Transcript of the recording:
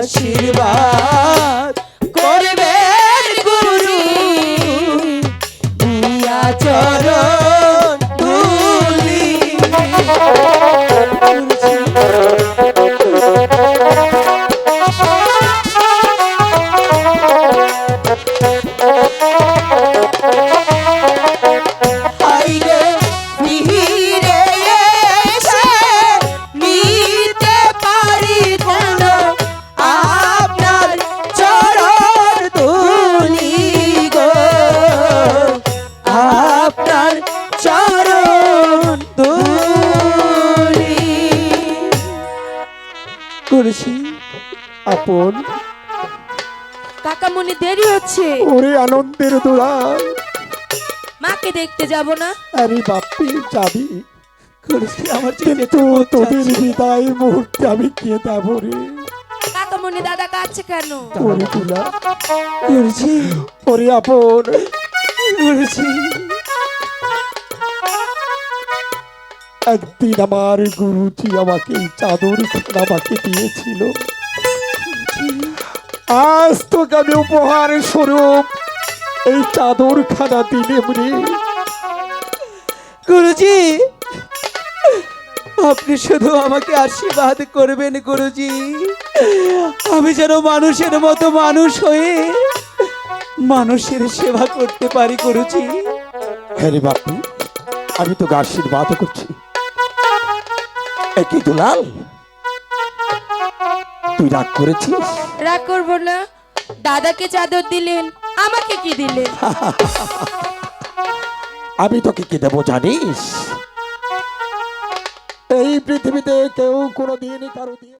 আশীর্বাদ করবেন গুরু। চরণ করেছি আপন। কাকামণি দেরি হচ্ছে। ওরে আনন্দের দোলাল। মাকে দেখতে যাব না? আরে বাপ্পি যাবি? করেছি আমার কিন্তু তোদের বিদায় মুহূর্তে আমি কে দেব রে। কাকামণি দাদা কাছে কেন? ওরে দুলা করেছি। ওরে আপন করেছি। একদিন আমার গুরুজি আমাকে এই চাদর আমাকে দিয়েছিল। আজ তোকে আমি উপহার স্বরূপ এই চাদর খানা দিলে রে। গুরুজি আপনি শুধু আমাকে আশীর্বাদ করবেন গুরুজি। আমি যেন মানুষের মতো মানুষ হয়ে মানুষের সেবা করতে পারি গুরুজি। হ্যাঁ রে বাপি আমি তোকে আশীর্বাদ করছি। একই দুলাল? তুই রাগ করেছিস? রাগ করব না। দাদাকে চাদর দিলেন আমাকে কি দিলেন? আমি তোকে কি দেবো জানিস? এই পৃথিবীতে কেউ কোনোদিন কারও দিয়ে